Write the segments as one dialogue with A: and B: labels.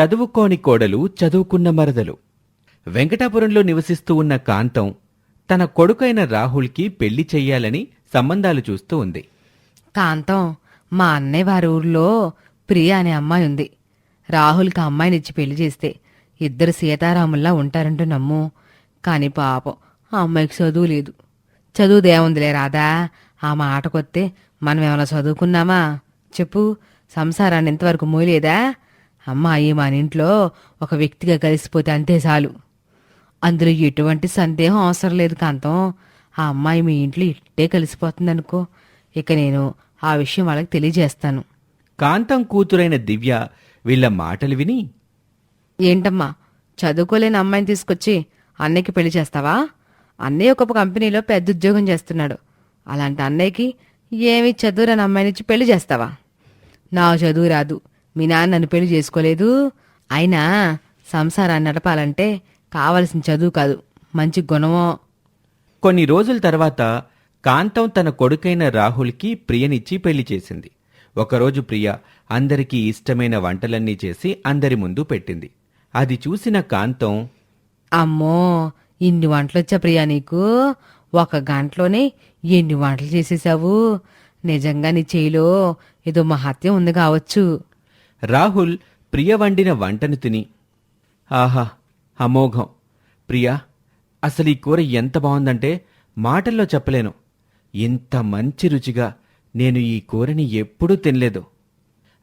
A: చదువుకోని కోడలు చదువుకున్న మరదలు. వెంకటాపురంలో నివసిస్తూ ఉన్న కాంతం తన కొడుకైన రాహుల్కి పెళ్ళి చెయ్యాలని సంబంధాలు చూస్తూ ఉంది.
B: కాంతం మా అన్నయ్య వారి ఊర్లో ప్రియ అనే అమ్మాయి ఉంది. రాహుల్కి అమ్మాయినిచ్చి పెళ్ళి చేస్తే ఇద్దరు సీతారాముల్లా ఉంటారంటూ నమ్ము. కాని పాపం ఆ అమ్మాయికి చదువు లేదు. చదువుదేముందిలే రాదా ఆ మాటకొత్తే మనం ఏమైనా చదువుకున్నామా? చెప్పు. సంసారాన్ని ఇంతవరకు మోయలేదా? అమ్మాయి మన ఇంట్లో ఒక వ్యక్తిగా కలిసిపోతే అంతే చాలు. అందులో ఎటువంటి సందేహం అవసరం లేదు కాంతం. ఆ అమ్మాయి మీ ఇంట్లో ఇట్టే కలిసిపోతుందనుకో ఇక నేను ఆ విషయం వాళ్ళకి తెలియజేస్తాను.
A: కాంతం కూతురైన దివ్య వీళ్ళ మాటలు విని
B: ఏంటమ్మా చదువుకోలేని అమ్మాయిని తీసుకొచ్చి అన్నయ్యకి పెళ్ళి చేస్తావా? అన్నయ్య ఒక కంపెనీలో పెద్ద ఉద్యోగం చేస్తున్నాడు. అలాంటి అన్నయ్యకి ఏమి చదువురాని అమ్మాయినిచ్చి పెళ్ళి చేస్తావా? నా చదువు రాదు. మీ నాన్న నన్ను పెళ్ళి చేసుకోలేదు. అయినా సంసారాన్ని నడపాలంటే కావలసిన చదువు కాదు. మంచి గుణమో.
A: కొన్ని రోజుల తర్వాత కాంతం తన కొడుకైన రాహుల్కి ప్రియనిచ్చి పెళ్ళి చేసింది. ఒకరోజు ప్రియ అందరికీ ఇష్టమైన వంటలన్నీ చేసి అందరి ముందు పెట్టింది. అది చూసిన కాంతం
B: అమ్మో ఇన్ని వంటలొచ్చా ప్రియా నీకు? ఒక గంటలోనే ఎన్ని వంటలు చేసేసావు నిజంగా నీ చేయిలో ఏదో మహత్యం ఉంది కావచ్చు.
A: రాహుల్ ప్రియ వండిన వంటను తిని ఆహా అమోఘం. ప్రియా అసలు ఈ కూర ఎంత బాగుందంటే మాటల్లో చెప్పలేను. ఇంత మంచి రుచిగా నేను ఈ కూరని ఎప్పుడూ తినలేదు.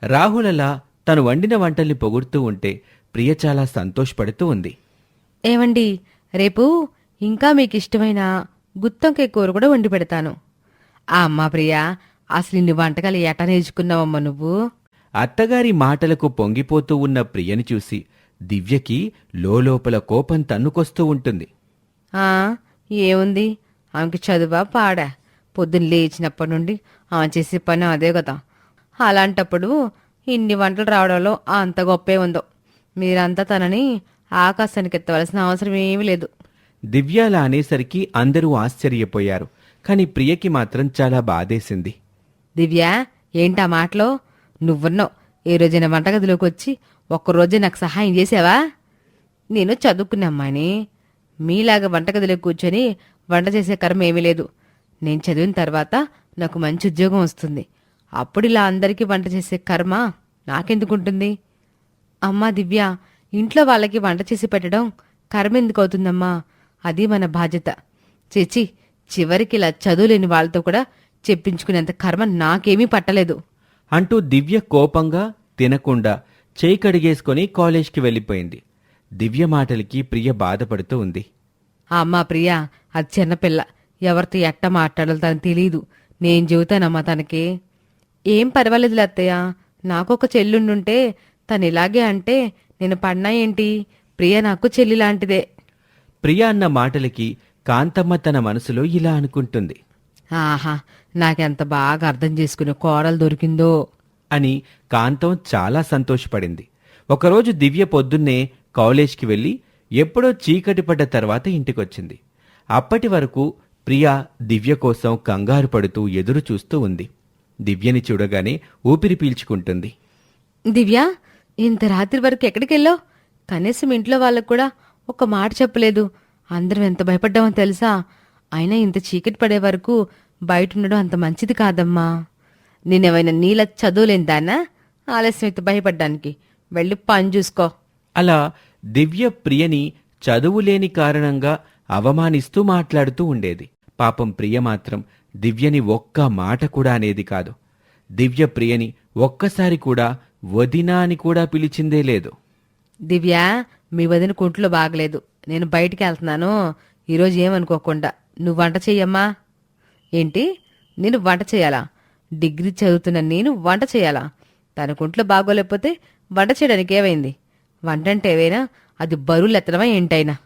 A: రాహుల్ అలా తను వండిన వంటల్ని పొగుడుతూ ఉంటే ప్రియ చాలా సంతోషపడుతూ ఉంది.
B: ఏమండి రేపు ఇంకా మీకు ఇష్టమైన గుత్తొంకాయ కూర కూడా వండి పెడతాను. ఆ అమ్మా ప్రియా అసలు ఇన్ని వంటకాలు ఎట నేర్చుకున్నావమ్మా నువ్వు?
A: అత్తగారి మాటలకు పొంగిపోతూ ఉన్న ప్రియని చూసి దివ్యకి లోలోపల కోపం తన్నుకొస్తూ ఉంటుంది.
B: ఆ ఏముంది? ఆమెకి చదువా పాడా? పొద్దున్న లేచినప్పటి నుండి ఆమె చేసే పని అదే కదా. అలాంటప్పుడు ఇన్ని వంటలు రావడంలో అంత గొప్పే ఉందో. మీరంతా తనని ఆకాశానికి ఎత్తవలసిన అవసరం ఏమీ లేదు.
A: దివ్య అలా అనేసరికి అందరూ ఆశ్చర్యపోయారు. కాని ప్రియకి మాత్రం చాలా బాధేసింది.
B: దివ్య ఏంటా మాటలో? నువ్వున్నావు. ఏ రోజైనా వంటగదిలోకి వచ్చి ఒక్కరోజే నాకు సహాయం చేసావా? నేను చదువుకునే అమ్మాయిని. మీలాగా వంటగదిలో కూర్చొని వంట చేసే కర్మ ఏమీ లేదు. నేను చదివిన తర్వాత నాకు మంచి ఉద్యోగం వస్తుంది. అప్పుడు ఇలా అందరికీ వంట చేసే కర్మ నాకెందుకుంటుంది? అమ్మా దివ్య ఇంట్లో వాళ్ళకి వంట చేసి పెట్టడం కర్మ ఎందుకు అవుతుందమ్మా? అది మన బాధ్యత. చేచి చివరికి ఇలా చదువులేని వాళ్ళతో కూడా చెప్పించుకునేంత కర్మ నాకేమీ పట్టలేదు.
A: అంటూ దివ్య కోపంగా తినకుండా చేయి కడిగేసుకొని కాలేజ్కి వెళ్ళిపోయింది. దివ్య మాటలకి ప్రియ బాధపడుతూ ఉంది.
B: ఆ అమ్మా ప్రియా అది చిన్నపిల్ల. ఎవరితో ఎట్ట మాట్లాడాలో తనకు తెలీదు. నేను చెబుతానమ్మా తనకి. ఏం పర్వాలేదులే అత్తయ్య నాకొక చెల్లుండుంటే తను ఇలాగే అంటే నేను పడినా ఏంటి? ప్రియ నాకు చెల్లి లాంటిదే
A: ప్రియ అన్న మాటలకి కాంతమ్మ తన మనసులో ఇలా అనుకుంటుంది.
B: ఆహా నాకెంత బాగా అర్థం చేసుకునే కోడలు దొరికిందో.
A: అని కాంతం చాలా సంతోషపడింది. ఒకరోజు దివ్య పొద్దున్నే కాలేజ్కి వెళ్ళి ఎప్పుడో చీకటి పడ్డ తర్వాత ఇంటికొచ్చింది. అప్పటి వరకు ప్రియ దివ్య కోసం కంగారు పడుతూ ఎదురు చూస్తూ ఉంది. దివ్యని చూడగానే ఊపిరి పీల్చుకుంటుంది.
B: దివ్య ఇంత రాత్రి వరకు ఎక్కడికి వెళ్ళావు కనీసం ఇంట్లో వాళ్ళకు కూడా ఒక మాట చెప్పలేదు. అందరం ఎంత భయపడ్డామో తెలుసా? అయినా ఇంత చీకటి పడే వరకు బయట ఉండడం అంత మంచిది కాదమ్మా. నేనేమైనా నీల చదువులేని దానా? ఆలస్యం అయితే భయపడ్డానికి. వెళ్ళి పని చూసుకో.
A: అలా దివ్య ప్రియని చదువులేని కారణంగా అవమానిస్తూ మాట్లాడుతూ ఉండేది. పాపం ప్రియ మాత్రం దివ్యని ఒక్క మాట కూడా అనేది కాదు. దివ్య ప్రియని ఒక్కసారి కూడా వదినా అని కూడా పిలిచిందే లేదు.
B: దివ్య మీ వదిన కుంట్లో బాగలేదు. నేను బయటికి వెళ్తున్నాను. ఈరోజు ఏమనుకోకుండా. నువ్వు వంట చెయ్యమ్మా. ఏంటి? నేను వంట చేయాలా డిగ్రీ చదువుతున్న నేను వంట చేయాలా తన కుంట్లో బాగోలేకపోతే వంట చేయడానికి ఏమైంది? వంట అంటే ఏవైనా అది బరువులు ఎత్తడమా ఏంటైనా?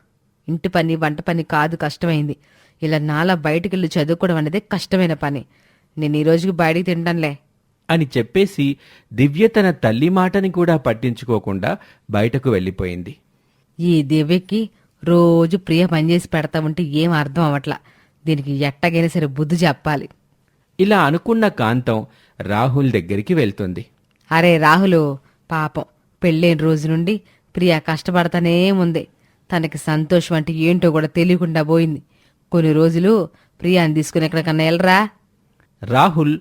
B: ఇంటి పని వంట పని కాదు కష్టమైంది. ఇలా నాలా బయటికి వెళ్ళి చదువుకోవడం అనేది కష్టమైన పని. నేను ఈ రోజుకి బయటికి తింటానులే.
A: అని చెప్పేసి దివ్య తన తల్లి మాటని కూడా పట్టించుకోకుండా బయటకు వెళ్ళిపోయింది.
B: ఈ దివ్యకి రోజు ప్రియ పనిచేసి పెడతా ఉంటే ఏం అర్థం అవట్లా దీనికి ఎట్టగైనా సరే బుద్ధి చెప్పాలి.
A: ఇలా అనుకున్న కాంతం రాహుల్ దగ్గరికి వెళ్తుంది.
B: అరే రాహులు పాపం.
C: పెళ్ళైన రోజు నుండి ప్రియ కష్టపడతానే ఉంది తనకి సంతోషం అంటే ఏంటో కూడా తెలియకుండా పోయింది. కొన్ని రోజులు ప్రియాని తీసుకుని ఎక్కడికన్నా వెళ్ళరా?
A: రాహుల్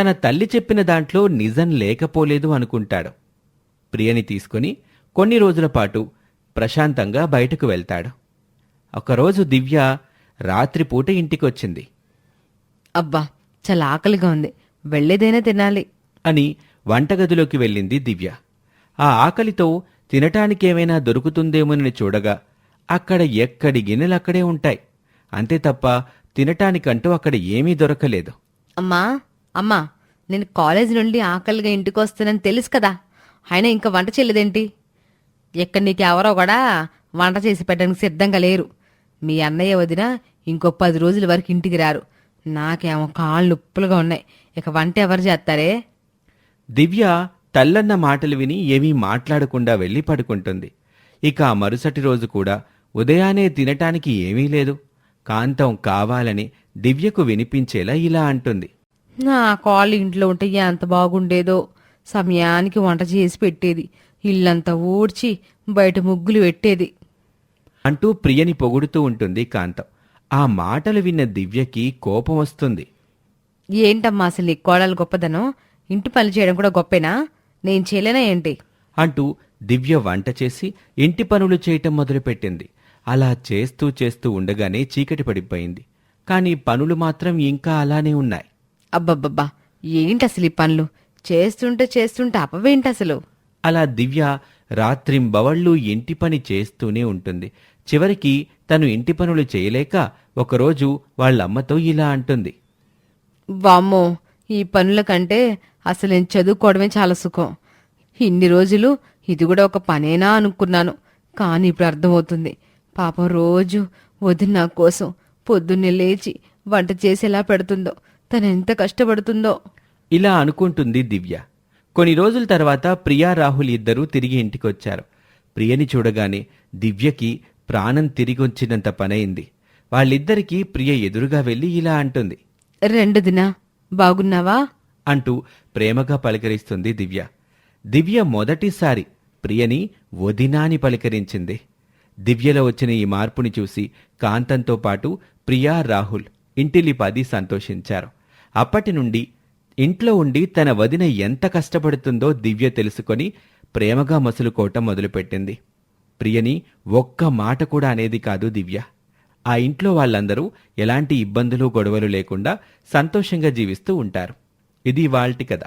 A: తన తల్లి చెప్పిన దాంట్లో నిజం లేకపోలేదు అనుకుంటాడు. ప్రియని తీసుకుని కొన్ని రోజుల పాటు ప్రశాంతంగా బయటకు వెళ్తాడు. ఒకరోజు దివ్య రాత్రిపూట ఇంటికొచ్చింది.
C: అబ్బా చాలా ఆకలిగా ఉంది. వెళ్ళేదైనా తినాలి.
A: అని వంటగదిలోకి వెళ్ళింది దివ్య. ఆ ఆకలితో తినటానికేమైనా దొరుకుతుందేమోనని చూడగా అక్కడ ఎక్కడి గిన్నెలక్కడే ఉంటాయి. అంతే తప్ప తినటానికంటూ అక్కడ ఏమీ దొరకలేదు.
C: అమ్మా అమ్మా నేను కాలేజ్ నుండి ఆకలిగా ఇంటికి వస్తానని తెలుసు కదా. అయినా ఇంకా వంట చేయలేదేంటి? ఎక్కడ నీకు ఎవరో కూడా వంట చేసి పెట్టడానికి సిద్ధంగా లేరు. మీ అన్నయ్య వదిన ఇంకో పది రోజుల వరకు ఇంటికి రారు. నాకేమో కాళ్ళు నొప్పులుగా ఉన్నాయి. ఇక వంట ఎవరు చేస్తారే?
A: దివ్య తల్లన్న మాటలు విని ఏమీ మాట్లాడకుండా వెళ్ళి పడుకుంటుంది. ఇక ఆ మరుసటి రోజు కూడా ఉదయాన్నే తినటానికి ఏమీ లేదు. కాంతం కావాలని దివ్యకు వినిపించేలా ఇలా అంటుంది.
C: నా కాళ్ళు ఇంట్లో ఉంటే ఎంత బాగుండేదో. సమయానికి వంట చేసి పెట్టేది. ఇల్లంతా ఊడ్చి బయట ముగ్గులు పెట్టేది.
A: అంటూ ప్రియని పొగుడుతూ ఉంటుంది కాంతం. ఆ మాటలు విన్న దివ్యకి కోపం వస్తుంది.
C: ఏంటమ్మా అసలు నీ కోడలు గొప్పదనం? ఇంటి పని చేయడం కూడా గొప్పేనా? నేను చేయలేనా ఏంటి?
A: అంటూ దివ్య వంట చేసి ఇంటి పనులు చేయటం మొదలుపెట్టింది. అలా చేస్తూ చేస్తూ ఉండగానే చీకటి పడిపోయింది. కానీ పనులు మాత్రం ఇంకా అలానే ఉన్నాయి.
C: అబ్బబ్బబ్బా ఏంటి అసలు ఈ పనులు? చేస్తుంటే చేస్తుంటే అపవేంటి అసలు
A: అలా దివ్య రాత్రింబవళ్ళు ఇంటి పని చేస్తూనే ఉంటుంది. చివరికి తను ఇంటి పనులు చేయలేక ఒకరోజు వాళ్ళమ్మతో ఇలా అంటుంది.
C: వామ్మో ఈ పనుల కంటే అసలు నేను చదువుకోవడమే చాలా సుఖం. ఇన్ని రోజులు ఇది కూడా ఒక పనేనా అనుకున్నాను కానీ ఇప్పుడు అర్థమవుతుంది. పాపం రోజు వదిన నా కోసం పొద్దున్నే లేచి వంట చేసేలా పెడుతుందో తను ఎంత కష్టపడుతుందో.
A: ఇలా అనుకుంటుంది దివ్య. కొన్ని రోజుల తర్వాత ప్రియా రాహుల్ ఇద్దరూ తిరిగి ఇంటికొచ్చారు. ప్రియని చూడగానే దివ్యకి ప్రాణం తిరిగొచ్చినంత పనైంది. వాళ్ళిద్దరికీ ప్రియ ఎదురుగా వెళ్ళి ఇలా అంటుంది.
C: రెండు దినా? బాగున్నావా?
A: అంటూ ప్రేమగా పలకరిస్తుంది దివ్య. దివ్య మొదటిసారి ప్రియని వదినాని పలకరించింది. దివ్యలో వచ్చిన ఈ మార్పుని చూసి కాంతంతో పాటు ప్రియా రాహుల్ ఇంటిలిపాది సంతోషించారు. అప్పటి నుండి ఇంట్లో ఉండి తన వదిన ఎంత కష్టపడుతుందో దివ్య తెలుసుకొని ప్రేమగా మసులుకోవటం మొదలుపెట్టింది. ప్రియని ఒక్క మాట కూడా అనేది కాదు దివ్య. ఆ ఇంట్లో వాళ్ళందరూ ఎలాంటి ఇబ్బందులు గొడవలు లేకుండా సంతోషంగా జీవిస్తూ ఉంటారు. ఇది వాల్టి కథ.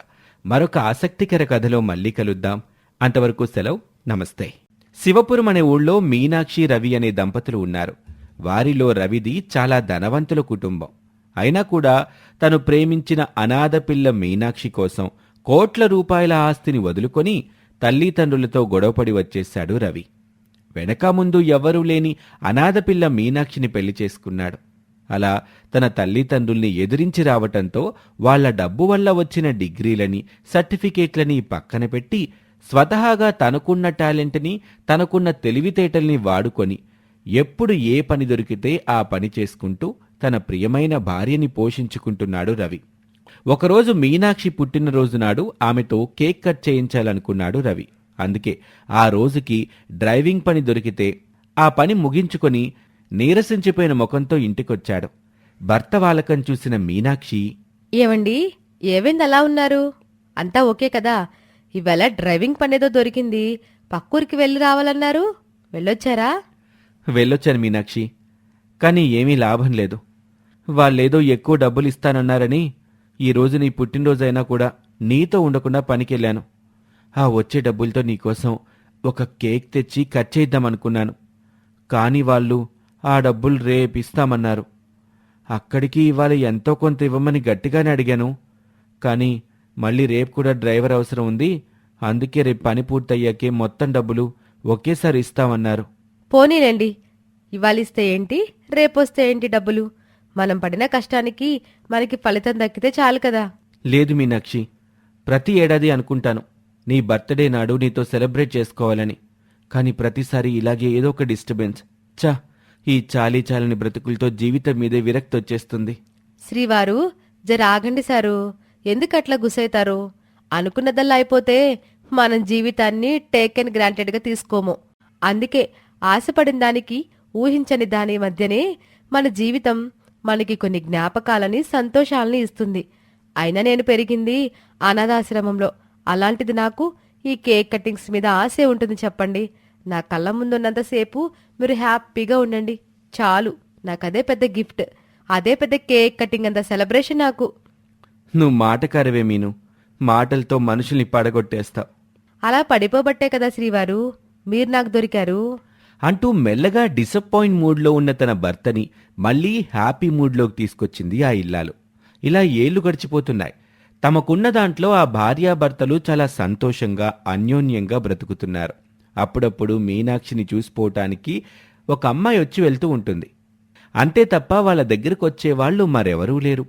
A: మరొక ఆసక్తికర కథలో మళ్ళీ కలుద్దాం. అంతవరకు సెలవు. నమస్తే. శివపురం అనే ఊళ్ళో మీనాక్షి రవి అనే దంపతులు ఉన్నారు. వారిలో రవిది చాలా ధనవంతుల కుటుంబం. అయినా కూడా తను ప్రేమించిన అనాథ పిల్ల మీనాక్షి కోసం కోట్ల రూపాయల ఆస్తిని వదులుకొని తల్లిదండ్రులతో గొడవపడి వచ్చేశాడు రవి. వెనక ముందు ఎవ్వరూ లేని అనాథపిల్ల మీనాక్షిని పెళ్ళి చేసుకున్నాడు. అలా తన తల్లిదండ్రుల్ని ఎదిరించి రావటంతో వాళ్ళ డబ్బు వల్ల వచ్చిన డిగ్రీలని సర్టిఫికేట్లని పక్కన పెట్టి స్వతహాగా తనకున్న టాలెంట్ని తనకున్న తెలివితేటల్ని వాడుకొని ఎప్పుడు ఏ పని దొరికితే ఆ పని చేసుకుంటూ తన ప్రియమైన భార్యని పోషించుకుంటున్నాడు రవి. ఒకరోజు మీనాక్షి పుట్టినరోజు నాడు ఆమెతో కేక్ కట్ చేయించాలనుకున్నాడు రవి. అందుకే ఆ రోజుకి డ్రైవింగ్ పని దొరికితే ఆ పని ముగించుకొని నీరసించిపోయిన ముఖంతో ఇంటికొచ్చాడు. భర్త వాలకం చూసిన మీనాక్షి
C: ఏమండి ఏమైంది అలా ఉన్నారు? అంతా ఓకే కదా? ఇవాళ డ్రైవింగ్ పనేదో దొరికింది. పక్కూరికి వెళ్ళి రావాలన్నారు. వెళ్ళొచ్చారా?
A: వెళ్ళొచ్చాను మీనాక్షి. కానీ ఏమీ లాభం లేదు. వాళ్ళేదో ఎక్కువ డబ్బులు ఇస్తానన్నారని ఈ నీ పుట్టినరోజైనా కూడా నీతో ఉండకుండా పనికెళ్ళాను. ఆ వచ్చే డబ్బులతో నీకోసం ఒక కేక్ తెచ్చి కట్ చేద్దామనుకున్నాను. కానీ వాళ్ళు ఆ డబ్బులు రేపిస్తామన్నారు అక్కడికి ఇవాళ ఎంతో కొంత ఇవ్వమని గట్టిగానే అడిగాను. కానీ మళ్ళీ రేపు కూడా డ్రైవర్ అవసరం ఉంది. అందుకే రేపు పని పూర్తయ్యాకే మొత్తం డబ్బులు ఒకేసారి ఇస్తామన్నారు.
C: పోనీలేండి. ఇవాళిస్తే ఏంటి? రేపొస్తే ఏంటి డబ్బులు? మనం పడిన కష్టానికి మనకి ఫలితం దక్కితే చాలు కదా.
A: లేదు మీనాక్షి ప్రతి ఏడాది అనుకుంటాను నీ బర్త్డే నాడు నీతో సెలబ్రేట్ చేసుకోవాలని. కానీ ప్రతిసారి ఇలాగే ఏదో ఒక డిస్టర్బెన్స్. చా ఈ చాలీ చాలని బ్రతుకులతో జీవితం మీదే విరక్తి వచ్చేస్తుంది.
C: శ్రీవారు జర ఆగండి సారు ఎందుకట్లా గుసైతారు? అనుకున్నదల్లా అయిపోతే మనం జీవితాన్ని టేకెన్ గ్రాంటెడ్గా తీసుకోము. అందుకే ఆశపడిన దానికి ఊహించని దాని మధ్యనే మన జీవితం మనకి కొన్ని జ్ఞాపకాలని సంతోషాలని ఇస్తుంది. అయినా నేను పెరిగింది అనాథాశ్రమంలో. అలాంటిది నాకు ఈ కేక్ కటింగ్స్ మీద ఆశే ఉంటుంది చెప్పండి. నా కళ్ళ ముందున్నంతసేపు మీరు హ్యాపీగా ఉండండి. చాలు. నాకు అదే పెద్ద గిఫ్ట్. అదే పెద్ద కేక్ కటింగ్ అంత సెలబ్రేషన్ నాకు.
A: నువ్వు మాటకారవే మీను. మాటలతో మనుషుల్ని పడగొట్టేస్తావు.
C: అలా పడిపోబట్టే కదా శ్రీవారు. మీరు నాకు దొరికారు.
A: అంటూ మెల్లగా డిసప్పాయింట్ మూడ్లో ఉన్న తన భర్తని మళ్ళీ హ్యాపీ మూడ్లోకి తీసుకొచ్చింది ఆ ఇల్లాలు. ఇలా ఏళ్ళు గడిచిపోతున్నాయి. తమకున్న దాంట్లో ఆ భార్యాభర్తలు చాలా సంతోషంగా అన్యోన్యంగా బ్రతుకుతున్నారు. అప్పుడప్పుడు మీనాక్షిని చూసిపోవటానికి ఒక అమ్మాయి వచ్చి వెళ్తూ ఉంటుంది. అంతే తప్ప వాళ్ళ దగ్గరకు వచ్చేవాళ్ళు మరెవరూ లేరు.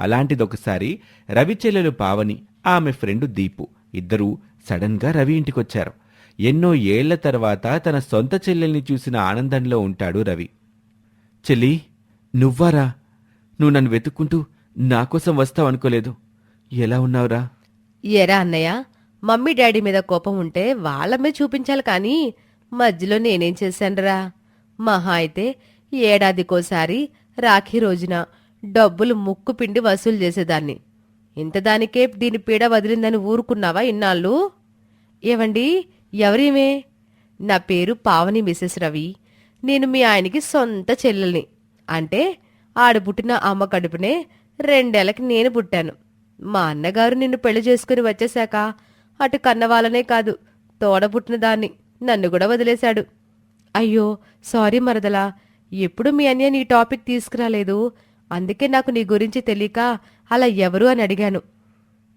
A: అలాంటిదొకసారి రవిచెల్లెలు పావని ఆమె ఫ్రెండు దీపు ఇద్దరూ సడన్గా రవి ఇంటికొచ్చారు. ఎన్నో ఏళ్ళ తర్వాత తన సొంత చెల్లెల్ని చూసిన ఆనందంలో ఉంటాడు రవి. చెల్లి నువ్వారా? నువ్వు నన్ను వెతుక్కుంటూ నాకోసం వస్తావనుకోలేదు ఎలా ఉన్నావురా?
C: ఎరా అన్నయ్య మమ్మీ డాడీ మీద కోపం ఉంటే వాళ్ళమే చూపించాలి కానీ మధ్యలో నేనేం చేశానురా? మహా అయితే ఏడాదికోసారి రాఖీ రోజున డబ్బులు ముక్కు పిండి వసూలు చేసేదాన్ని. ఇంతదానికే దీని పీడ వదిలిందని ఊరుకున్నావా ఇన్నాళ్ళు? ఏవండి ఎవరేమే? నా పేరు పావని మిసెస్ రవి. నేను మీ ఆయనకి సొంత చెల్లెల్ని. అంటే ఆడ పుట్టిన అమ్మ కడుపునే రెండేళ్ళకి నేను పుట్టాను. మా అన్నగారు నిన్ను పెళ్ళి చేసుకుని వచ్చేశాక అటు కన్నవాళ్ళనే కాదు తోడ పుట్టిన దాన్ని నన్ను కూడా వదిలేశాడు. అయ్యో సారీ మరదలా. ఎప్పుడు మీ అన్య నీ టాపిక్ తీసుకురాలేదు. అందుకే నాకు నీ గురించి తెలియక అలా ఎవరు అని అడిగాను.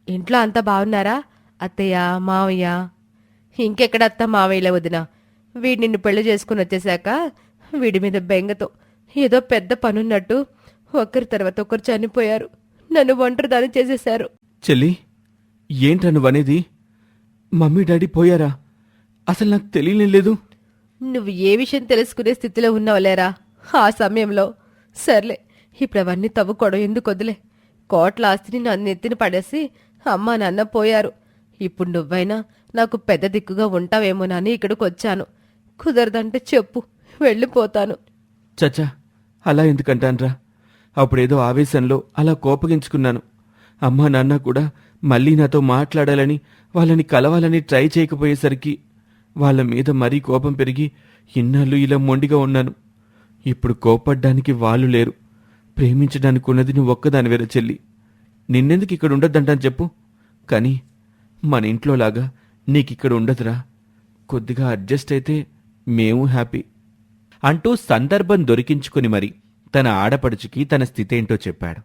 C: ఇంట్లో అంతా బాగున్నారా? అత్తయ్య మావయ్య? ఇంకెక్కడ అత్త మావయ్యలే వదినా? వీడి నిన్ను పెళ్ళి చేసుకుని వచ్చేశాక వీడి మీద బెంగతో. ఏదో పెద్ద పనున్నట్టు ఒకరి తర్వాత ఒకరు చనిపోయారు. నన్ను ఒంటరి దాన్ని చేసేశారు.
A: చెల్లి ఏంట్రా నువ్వనేది? మమ్మీ డాడీ పోయారా? అసలు నాకు తెలియలేదు
C: నువ్వు ఏ విషయం తెలుసుకునే స్థితిలో ఉన్నావులేరా ఆ సమయంలో. సర్లే ఇప్పుడు అవన్నీ తవ్వుకోవడం ఎందుకు వదిలే? కోట్ల ఆస్తిని నన్ను ఎత్తిన పడేసి అమ్మా నాన్న పోయారు. ఇప్పుడు నువ్వైనా నాకు పెద్ద దిక్కుగా ఉంటావేమోనని ఇక్కడికి వచ్చాను కుదరదంటే చెప్పు వెళ్ళిపోతాను.
A: చచ్చా అలా ఎందుకంటాన్రా? అప్పుడేదో ఆవేశంలో అలా కోపగించుకున్నాను. అమ్మా నాన్న కూడా మళ్ళీ నాతో మాట్లాడాలని వాళ్ళని కలవాలని ట్రై చేయకపోయేసరికి వాళ్ళ మీద మరీ కోపం పెరిగి ఇన్నాళ్ళు ఇలా మొండిగా ఉన్నాను. ఇప్పుడు కోపడ్డానికి వాళ్ళు లేరు. ప్రేమించడానికి ఉన్నది నువ్వు ఒక్కదానివేరా చెల్లి. నిన్నెందుకు ఇక్కడ ఉండొద్దంటాను చెప్పు. కానీ మన ఇంట్లోలాగా నీకిక్కడ ఉండదురా కొద్దిగా అడ్జస్ట్ అయితే మేము హ్యాపీ. అంటూ సందర్భం దొరికించుకుని మరి తన ఆడపడుచుకి తన స్థితేంటో చెప్పాడు.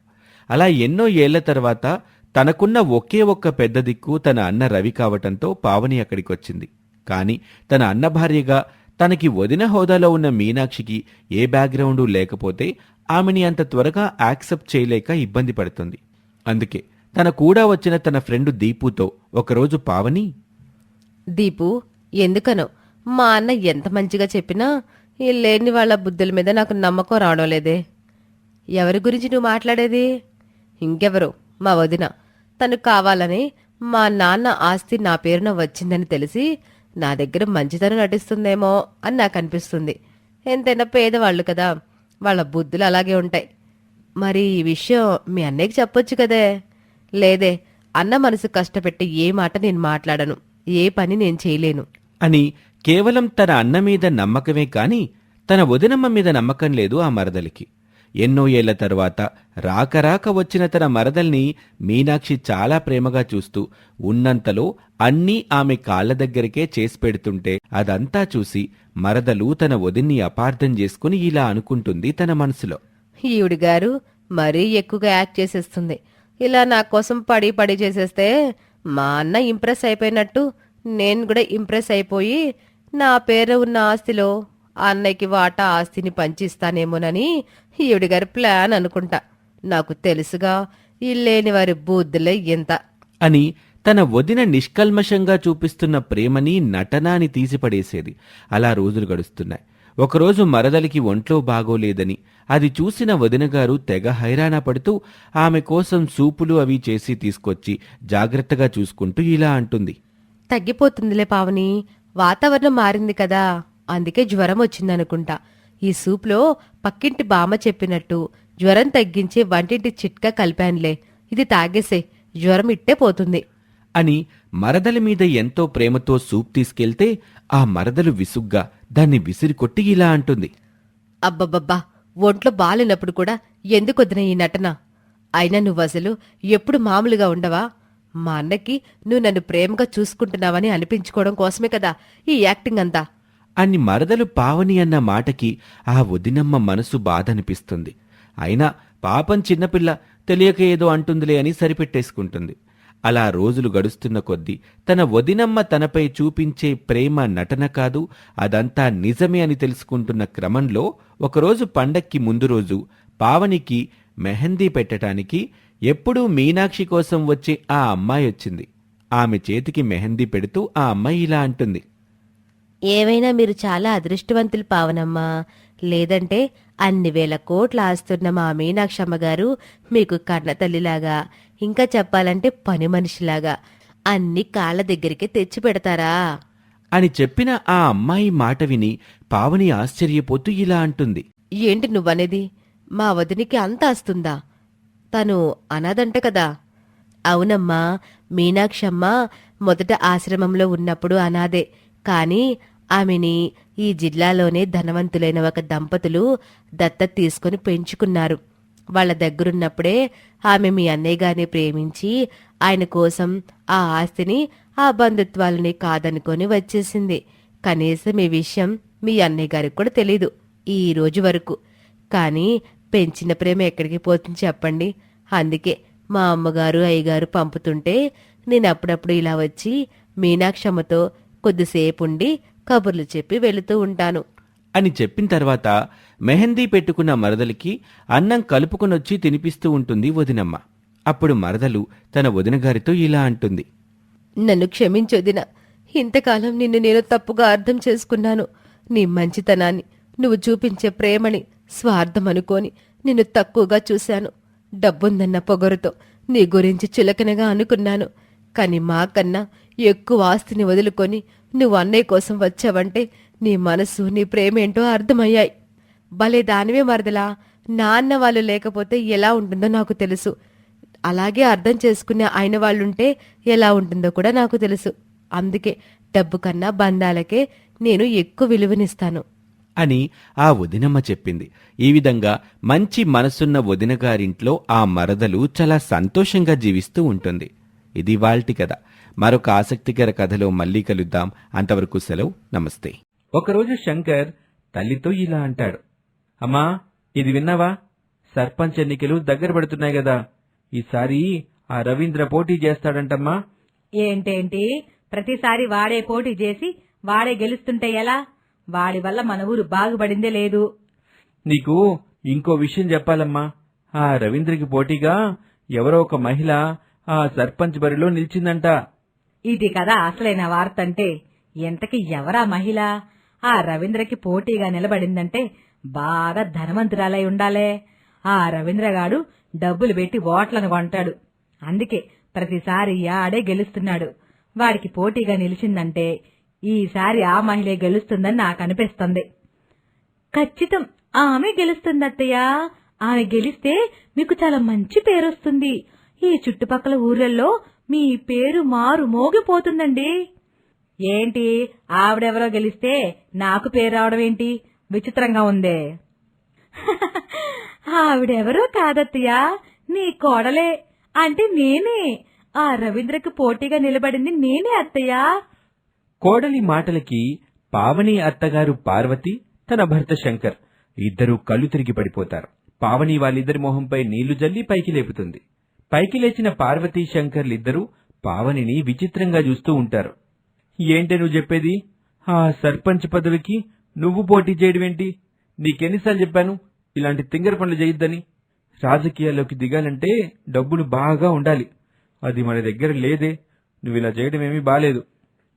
A: అలా ఎన్నో ఏళ్ళ తర్వాత తనకున్న ఒకే ఒక్క పెద్ద దిక్కు తన అన్న రవి కావటంతో పావని అక్కడికొచ్చింది. కాని తన అన్న భార్యగా తనకి వదిన హోదాలో ఉన్న మీనాక్షికి ఏ బ్యాక్గ్రౌండు లేకపోతే ఆమెని అంత త్వరగా యాక్సెప్ట్ చేయలేక ఇబ్బంది పడుతుంది. అందుకే తన కూడా వచ్చిన తన ఫ్రెండ్ దీపుతో ఒకరోజు పావని
C: దీపు ఎందుకనో? మా అన్న ఎంత మంచిగా చెప్పినా ఈ లేని వాళ్ళ బుద్ధుల మీద నాకు నమ్మకం రావడం లేదే. ఎవరి గురించి నువ్వు మాట్లాడేది? ఇంకెవరు? మా వదిన. తను కావాలని మా నాన్న ఆస్తి నా పేరున వచ్చిందని తెలిసి నా దగ్గర మంచితనం నటిస్తుందేమో అని నాకు అనిపిస్తుంది. ఎంతైనా పేదవాళ్ళు కదా వాళ్ళ బుద్ధులు అలాగే ఉంటాయి. మరి ఈ విషయం మీ అన్నయ్యకి చెప్పొచ్చు కదే? లేదే అన్న మనసు కష్టపెట్టి ఏ మాట నేను మాట్లాడను. ఏ పని నేను చేయలేను.
A: అని కేవలం తన అన్న మీద నమ్మకమే కాని తన వదినమ్మ మీద నమ్మకం లేదు ఆ మరదలికి. ఎన్నో ఏళ్ళ తరువాత రాక రాక వచ్చిన తన మరదల్ని మీనాక్షి చాలా ప్రేమగా చూస్తూ ఉన్నంతలో అన్నీ ఆమె కాళ్ళ దగ్గరికే చేసి పెడుతుంటే అదంతా చూసి మరదలు తన వదిన్ని అపార్థం చేసుకుని ఇలా అనుకుంటుంది తన మనసులో.
C: ఈవిడి గారు మరీ ఎక్కువగా యాక్ట్ చేసేస్తుంది. ఇలా నా కోసం పడి పడి చేసేస్తే మా అన్న ఇంప్రెస్ అయిపోయినట్టు నేను కూడా ఇంప్రెస్ అయిపోయి నా పేరు ఉన్న ఆస్తిలో ఆ అన్నయ్యకి వాటా ఆస్తిని పంచిస్తానేమోనని ఈవిడిగారి ప్లాన్ అనుకుంటా. నాకు తెలుసుగా ఇల్లేని వారి బూద్దులే ఎంత
A: అని తన వదిన నిష్కల్మషంగా చూపిస్తున్న ప్రేమని నటనాని తీసిపడేసేది. అలా రోజులు గడుస్తున్నాయి. ఒకరోజు మరదలికి ఒంట్లో బాగోలేదని అది చూసిన వదినగారు తెగ హైరాణ పడుతూ ఆమె కోసం సూపులు అవి చేసి తీసుకొచ్చి జాగ్రత్తగా చూసుకుంటూ ఇలా అంటుంది.
C: తగ్గిపోతుందిలే పావని వాతావరణం మారింది కదా అందుకే జ్వరం వచ్చిందనుకుంటా. ఈ సూప్లో పక్కింటి బామ్మ చెప్పినట్టు జ్వరం తగ్గించే వంటింటి చిట్కా కలిపానులే ఇది తాగేసే జ్వరం ఇట్టే పోతుంది.
A: అని మరదలి మీద ఎంతో ప్రేమతో సూప్ తీసుకెళ్తే ఆ మరదలు విసుగ్గా దాన్ని విసిరికొట్టి ఇలా అంటుంది.
C: అబ్బబ్బబ్బా ఒంట్లో బాలేనప్పుడు కూడా ఎందుకు ఈ నటన? అయినా నువ్వు అసలు ఎప్పుడు మామూలుగా ఉండవా? మా అన్నకి నువ్వు నన్ను ప్రేమగా చూసుకుంటున్నావని అనిపించుకోవడం కోసమే కదా ఈ యాక్టింగ్ అంతా.
A: అని మరదలు పావని అన్న మాటకి ఆ వదినమ్మ మనసు బాధ అనిపిస్తుంది అయినా పాపం చిన్నపిల్ల తెలియక ఏదో అంటుందిలే అని సరిపెట్టేసుకుంటుంది. అలా రోజులు గడుస్తున్న కొద్దీ తన వదినమ్మ తనపై చూపించే ప్రేమ నటన కాదు అదంతా నిజమే అని తెలుసుకుంటున్న క్రమంలో ఒకరోజు పండక్కి ముందు రోజు పావనికి మెహందీ పెట్టటానికి ఎప్పుడూ మీనాక్షి కోసం వచ్చే ఆ అమ్మాయి వచ్చింది. ఆమె చేతికి మెహందీ పెడుతూ ఆ అమ్మాయి ఇలా అంటుంది.
C: ఏమైనా మీరు చాలా అదృష్టవంతులు పావనమ్మా. లేదంటే అన్ని వేల కోట్ల ఆస్తున్న మా మీనాక్షమ్మ గారు మీకు కన్నతల్లిలాగా ఇంకా చెప్పాలంటే పని మనిషిలాగా. అన్ని కాళ్ళ దగ్గరికి తెచ్చి పెడతారా?
A: అని చెప్పిన ఆ అమ్మాయి మాట విని పావని ఆశ్చర్యపోతూ ఇలా అంటుంది.
C: ఏంటి నువ్వనేది? మా వదినికి అంత ఆస్తుందా? తను అనాదంట కదా. అవునమ్మా మీనాక్షమ్మ మొదట ఆశ్రమంలో ఉన్నప్పుడు అనాదే కాని ఆమెని ఈ జిల్లాలోనే ధనవంతులైన ఒక దంపతులు దత్తత తీసుకుని పెంచుకున్నారు. వాళ్ళ దగ్గరున్నప్పుడే ఆమె మీ అన్నయ్య గారిని ప్రేమించి ఆయన కోసం ఆ ఆస్తిని ఆ బంధుత్వాలని కాదనుకొని వచ్చేసింది. కనీసం ఈ విషయం మీ అన్నయ్య గారికి కూడా తెలీదు ఈ రోజు వరకు. కానీ పెంచిన ప్రేమ ఎక్కడికి పోతుంది చెప్పండి. అందుకే మా అమ్మగారు అయ్యగారు పంపుతుంటే నేను అప్పుడప్పుడు ఇలా వచ్చి మీనాక్షమ్మతో కొద్దిసేపు ఉండి కబుర్లు చెప్పి వెళుతూ ఉంటాను.
A: అని చెప్పిన తర్వాత మెహందీ పెట్టుకున్న మరదలికి అన్నం కలుపుకొనొచ్చి తినిపిస్తూ ఉంటుంది వదినమ్మ. అప్పుడు మరదలు తన వదినగారితో ఇలా అంటుంది.
C: నన్ను క్షమించొదిన ఇంతకాలం నిన్ను నేను తప్పుగా అర్థం చేసుకున్నాను. నీ మంచితనాన్ని నువ్వు చూపించే ప్రేమని స్వార్థం అనుకోని నిన్ను తక్కువగా చూశాను. డబ్బుందన్న పొగరుతో నీ గురించి చులకనగా అనుకున్నాను. కాని మాకన్నా ఎక్కువ ఆస్తిని వదులుకొని నువ్వు అన్నయ్య కోసం వచ్చావంటే నీ మనసు నీ ప్రేమేంటో అర్థమయ్యాయి. భలే దానివే మరదలా నాన్న వాళ్ళు లేకపోతే ఎలా ఉంటుందో నాకు తెలుసు. అలాగే అర్థం చేసుకునే ఆయన వాళ్ళుంటే ఎలా ఉంటుందో కూడా నాకు తెలుసు. అందుకే డబ్బు కన్నా బంధాలకే నేను ఎక్కువ విలువనిస్తాను.
A: అని ఆ వదినమ్మ చెప్పింది. ఈ విధంగా మంచి మనసున్న వదినగారింట్లో ఆ మరదలు చాలా సంతోషంగా జీవిస్తూ ఉంటుంది. ఇది వాల్టి కథ. మరొక ఆసక్తికర కథలో మళ్ళీ కలుద్దాం. అంతవరకు సెలవు. నమస్తే. ఒకరోజు శంకర్ తల్లితో ఇలా అంటాడు అమ్మా ఇది విన్నావా? సర్పంచ్ ఎన్నికలు దగ్గర పడుతున్నాయి కదా. ఈసారి ఆ రవీంద్ర పోటీ చేస్తాడంటమ్మా.
D: ఏంటేంటి ప్రతిసారి వాడే పోటీ చేసి వాడే గెలుస్తుంటే ఎలా? వాడి వల్ల మన ఊరు బాగుపడిందే లేదు.
A: నీకు ఇంకో విషయం చెప్పాలమ్మా. ఆ రవీంద్రకి పోటీగా ఎవరో ఒక మహిళ ఆ సర్పంచ్ బరిలో నిలిచిందంట.
D: ఇది కదా అసలైన వార్త అంటే ఎంతకి ఎవరా మహిళ? ఆ రవీంద్రకి పోటీగా నిలబడిందంటే బాగా ధనవంతురాలై ఉండాలే. ఆ రవీంద్రగాడు డబ్బులు పెట్టి ఓట్లను కొంటాడు. అందుకే ప్రతిసారి ఆడే గెలుస్తున్నాడు. వాడికి పోటీగా నిలిచిందంటే ఈసారి ఆ మహిళే గెలుస్తుందని నాకు అనిపిస్తుంది. ఖచ్చితం ఆమె గెలుస్తుందత్తయ్య. ఆమె గెలిస్తే మీకు చాలా మంచి పేరొస్తుంది. ఈ చుట్టుపక్కల ఊర్లలో మీ పేరు మారు మోగిపోతుందండి ఏంటి? ఆవిడెవరో గెలిస్తే నాకు పేరు రావడం ఏంటి? విచిత్రంగా ఉందే. ఆవిడెవరో కాదత్తయ్య నీ కోడలే. అంటే నేనే. ఆ రవీంద్రకి పోటీగా నిలబడింది నేనే అత్తయ్యా.
A: కోడలి మాటలకి పావని అత్తగారు పార్వతి తన భర్త శంకర్ ఇద్దరూ కళ్ళు తిరిగి పడిపోతారు. పావని వాళ్ళిద్దరి మొహంపై నీళ్ళు జల్లి పైకి లేపుతుంది. పైకి లేచిన పార్వతీ శంకర్లిద్దరూ పావనిని విచిత్రంగా చూస్తూ ఉంటారు. ఏంటే నువ్వు చెప్పేది? ఆ సర్పంచ్ పదవికి నువ్వు పోటీ చేయడమేంటి? నీకెన్నిసార్లు చెప్పాను ఇలాంటి తింగర పనులు చేయొద్దని. రాజకీయాల్లోకి దిగాలంటే డబ్బులు బాగా ఉండాలి. అది మన దగ్గర లేదే. నువ్వు ఇలా చేయడం ఏమీ బాలేదు.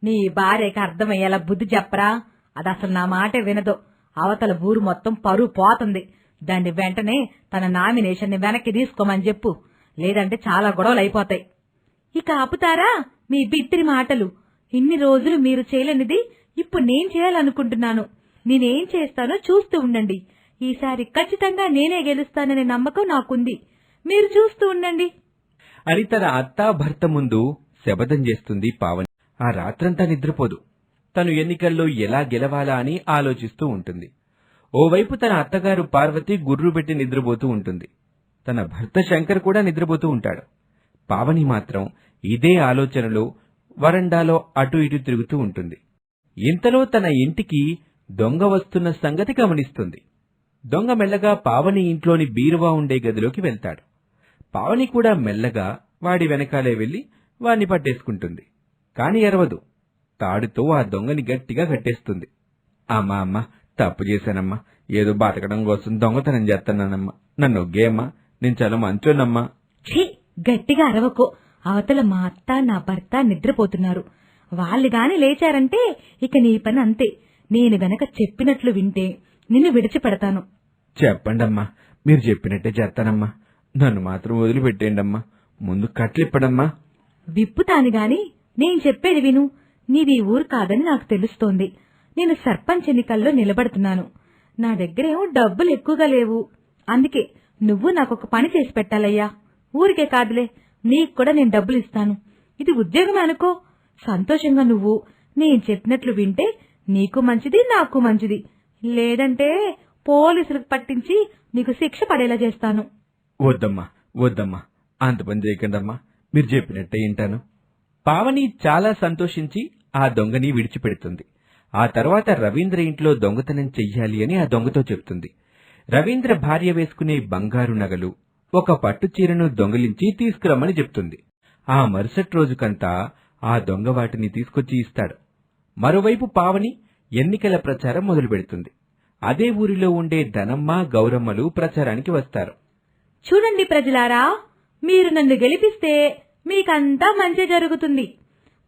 D: నీ భార్యకి అర్థమయ్యేలా బుద్ధి చెప్పరా? అది అసలు నా మాటే వినదు. అవతల ఊరు మొత్తం పరువు పోతుంది. దాన్ని వెంటనే తన నామినేషన్ని వెనక్కి తీసుకోమని చెప్పు. లేదంటే చాలా గొడవలు అయిపోతాయి ఇక ఆపుతారా మీ బిత్తిరి మాటలు? ఇన్ని రోజులు మీరు చేయలేనిది ఇప్పుడు నేను చేయాలనుకుంటున్నాను. నేనేం చేస్తానో చూస్తూ ఉండండి. ఈసారి ఖచ్చితంగా నేనే గెలుస్తాననే నమ్మకం నాకుంది. మీరు చూస్తూ ఉండండి.
A: అని తన అత్తా భర్త ముందు శపథం చేస్తుంది పావని. ఆ రాత్రంతా నిద్రపోదు. తను ఎన్నికల్లో ఎలా గెలవాలా అని ఆలోచిస్తూ ఉంటుంది. ఓవైపు తన అత్తగారు పార్వతి గుర్రు పెట్టి నిద్రపోతూ ఉంటుంది. తన భర్త శంకర్ కూడా నిద్రపోతూ ఉంటాడు. పావని మాత్రం ఇదే ఆలోచనలో వరండాలో అటు ఇటు తిరుగుతూ ఉంటుంది. ఇంతలో తన ఇంటికి దొంగ వస్తున్న సంగతి గమనిస్తుంది. దొంగ మెల్లగా పావని ఇంట్లోని బీరువా ఉండే గదిలోకి వెళ్తాడు. పావని కూడా మెల్లగా వాడి వెనకాలే వెళ్ళి వాణ్ణి పట్టేసుకుంటుంది. కాని ఎరవదు. తాడుతో ఆ దొంగని గట్టిగా కట్టేస్తుంది. అమ్మా అమ్మ తప్పు చేశానమ్మా. ఏదో బతకడం కోసం దొంగతనం చేస్తున్నానమ్మా. నన్ను ఒగ్గేమ్మా నేను చాలా మంచోనమ్మా.
D: ఛీ గట్టిగా అరవకు. అవతల మా అత్త నా భర్త నిద్రపోతున్నారు. వాళ్ళు గాని లేచారంటే ఇక నీ పని అంతే. నేను గనక చెప్పినట్లు వింటే నిన్ను విడిచిపెడతాను.
A: చెప్పండమ్మా. మీరు చెప్పినట్టే చేస్తానమ్మా. నన్ను మాత్రం వదిలిపెట్టేయండమ్మా. ముందు కట్లిప్పడమ్మా.
D: విప్పుతాను గాని నేను చెప్పేది విను. నీది ఊరు కాదని నాకు తెలుస్తోంది. నేను సర్పంచ్ ఎన్నికల్లో నిలబడుతున్నాను. నా దగ్గరేమో డబ్బులు ఎక్కువగా లేవు. అందుకే నువ్వు నాకొక పని చేసి పెట్టాలయ్యా. ఊరికే కాదులే. నీకు కూడా నేను డబ్బులు ఇస్తాను. ఇది ఉద్యోగం అనుకో. సంతోషంగా నువ్వు నేను చెప్పినట్లు వింటే నీకు మంచిది నాకు మంచిది. లేదంటే పోలీసులకు పట్టించి నీకు శిక్ష పడేలా చేస్తాను.
A: వద్దమ్మా వద్దమ్మా. అంత పని చేయకండమ్మా. మీరు చెప్పినట్టే వింటాను. పావని చాలా సంతోషించి ఆ దొంగని విడిచిపెడుతుంది. ఆ తర్వాత రవీంద్ర ఇంట్లో దొంగతనం చెయ్యాలి అని ఆ దొంగతో చెప్తుంది. రవీంద్ర భార్య వేసుకునే బంగారు నగలు ఒక పట్టు చీరను దొంగిలించి తీసుకురమ్మని చెప్తుంది. ఆ మరుసటి రోజుకంతా ఆ దొంగ వాటిని తీసుకొచ్చి ఇస్తాడు. మరోవైపు పావని ఎన్నికల ప్రచారం మొదలు పెడుతుంది. అదే ఊరిలో ఉండే ధనమ్మ గౌరమ్మలు ప్రచారానికి వస్తారు.
D: చూడండి ప్రజలారా మీరు నన్ను గెలిపిస్తే మీకంతా మంచి జరుగుతుంది.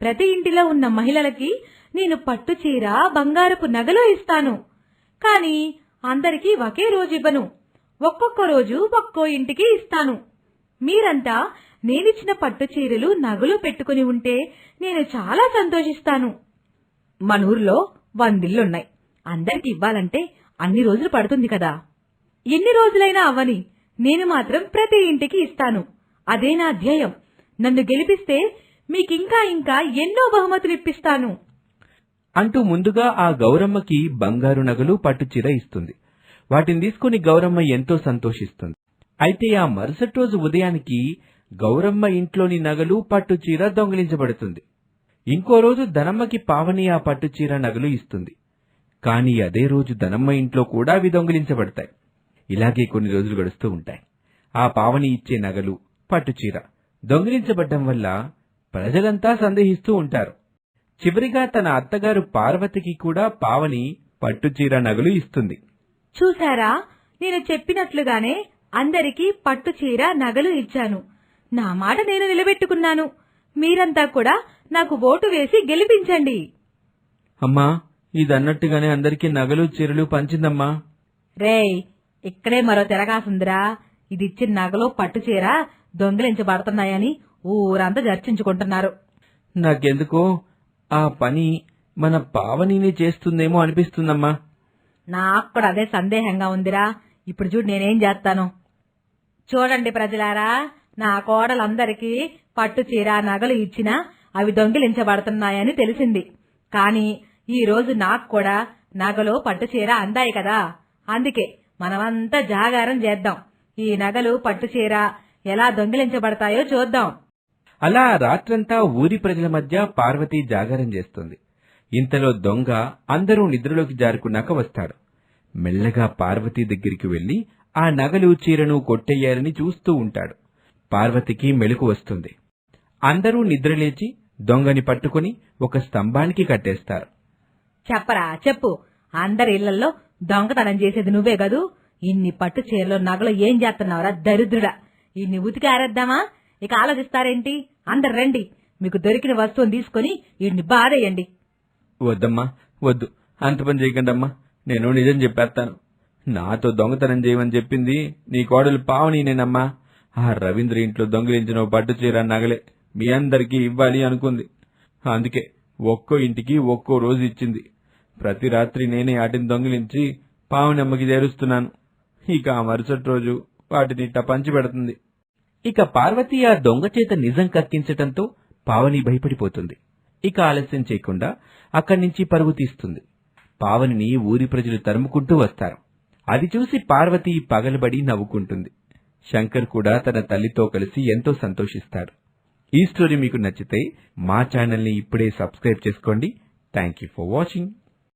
D: ప్రతి ఇంటిలో ఉన్న మహిళలకి నేను పట్టు చీర బంగారపు నగలు ఇస్తాను. కానీ అందరికీ ఒకే రోజు ఇవ్వను. ఒక్కొక్క రోజు ఒక్కో ఇంటికి ఇస్తాను. మీరంతా నేనిచ్చిన పట్టు చీరలు నగలు పెట్టుకుని ఉంటే నేను చాలా సంతోషిస్తాను. మన ఊర్లో వందిల్లున్నాయి అందరికి ఇవ్వాలంటే అన్ని రోజులు పడుతుంది కదా. ఎన్ని రోజులైనా అవ్వని నేను మాత్రం ప్రతి ఇంటికి ఇస్తాను. అదే నా ధ్యేయం. నన్ను గెలిపిస్తే మీకింకా ఇంకా ఎన్నో బహుమతులు ఇప్పిస్తాను
A: అంటూ ముందుగా ఆ గౌరమ్మకి బంగారు నగలు పట్టుచీర ఇస్తుంది. వాటిని తీసుకుని గౌరమ్మ ఎంతో సంతోషిస్తుంది. అయితే ఆ మరుసటి రోజు ఉదయానికి గౌరమ్మ ఇంట్లోని నగలు పట్టు చీర దొంగిలించబడుతుంది. ఇంకో రోజు ధనమ్మకి పావని ఆ పట్టు చీర నగలు ఇస్తుంది. కానీ అదే రోజు ధనమ్మ ఇంట్లో కూడా అవి దొంగిలించబడతాయి. ఇలాగే కొన్ని రోజులు గడుస్తూ ఉంటాయి. ఆ పావని ఇచ్చే నగలు పట్టుచీర దొంగిలించబడ్డం వల్ల ప్రజలంతా సందేహిస్తూ ఉంటారు. చివరిగా తన అత్తగారు పార్వతికి కూడా పావని పట్టుచీర నగలు ఇస్తుంది.
D: చూసారా నేను చెప్పినట్లుగానే అందరికీ పట్టు చీర నగలు ఇచ్చాను. నా మాట నేను నిలబెట్టుకున్నాను. మీరంతా కూడా నాకు ఓటు వేసి గెలిపించండి.
A: అమ్మా ఇదన్నట్టుగానే అందరికీ నగలు చీరలు పంచిందమ్మా.
D: రేయ్ ఇక్కడే మరో తెరగాసుందిరా. ఇది ఇచ్చిన నగలు పట్టు చీర దొంగిలించబడుతున్నాయని ఊరంతా చర్చించుకుంటున్నారు
A: నాకెందుకో ఆ పని మన పావనిని చేస్తుందేమో అనిపిస్తుందమ్మా.
D: నాకు కూడా అదే సందేహంగా ఉందిరా. ఇప్పుడు చూడు నేనేం చేస్తాను. చూడండి ప్రజలారా నా కోడలందరికీ పట్టు చీర నగలు ఇచ్చినా అవి దొంగిలించబడుతున్నాయని తెలిసింది. కానీ ఈరోజు నాకు కూడా నగలు పట్టు చీర అందాయి కదా. అందుకే మనమంతా జాగారం చేద్దాం. ఈ నగలు పట్టు చీర ఎలా దొంగిలించబడతాయో చూద్దాం.
A: అలా రాత్రంతా ఊరి ప్రజల మధ్య పార్వతి జాగారం చేస్తుంది. ఇంతలో దొంగ అందరూ నిద్రలోకి జారుకున్నాక వస్తాడు. మెల్లగా పార్వతి దగ్గరికి వెళ్ళి ఆ నగలు చీరను కొట్టేయాలని చూస్తూ ఉంటాడు. పార్వతికి మెలకు వస్తుంది. అందరూ నిద్రలేచి దొంగని పట్టుకుని ఒక స్తంభానికి కట్టేస్తారు.
D: చెప్పరా చెప్పు. అందరి ఇళ్ళలో దొంగతనం చేసేది నువ్వే కదూ? ఇన్ని పట్టు చీరలో నగలు ఏం చేస్తున్నావురా దరిద్రుడా? ఇన్ని ఉతికి ఆరేద్దామా? ఇక ఆలోచిస్తారేంటి? అందరు రండి. మీకు దొరికిన వస్తువుని తీసుకుని ఇన్ని బాధేయండి.
A: వద్దమ్మా వద్దు. అంత పని చేయకండమ్మా. నేను నిజం చెప్పేస్తాను. నాతో దొంగతనం చేయమని చెప్పింది నీ కోడలు పావని నేనమ్మా. ఆ రవీంద్ర ఇంట్లో దొంగిలించిన పట్టు చీర నగలే. మీ అందరికీ ఇవ్వాలి అనుకుంది. అందుకే ఒక్కో ఇంటికి ఒక్కో రోజు ఇచ్చింది. ప్రతి రాత్రి నేనే వాటిని దొంగిలించి పావునమ్మకి చేరుస్తున్నాను. ఇక ఆ మరుసటి రోజు వాటిని ఇట్ట పంచిపెడుతుంది ఇక పార్వతి ఆ దొంగ చేత నిజం కక్కించటంతో పావని భయపడిపోతుంది. ఇక ఆలస్యం చేయకుండా అక్కడి నుంచి పరుగు తీస్తుంది. పావనిని ఊరి ప్రజలు తరుముకుంటూ వస్తారు. అది చూసి పార్వతి పగలబడి నవ్వుకుంటుంది. శంకర్ కూడా తన తల్లితో కలిసి ఎంతో సంతోషిస్తాడు. ఈ స్టోరీ మీకు నచ్చితే మా ఛానల్ని ఇప్పుడే సబ్స్క్రైబ్ చేసుకోండి. Thank you for watching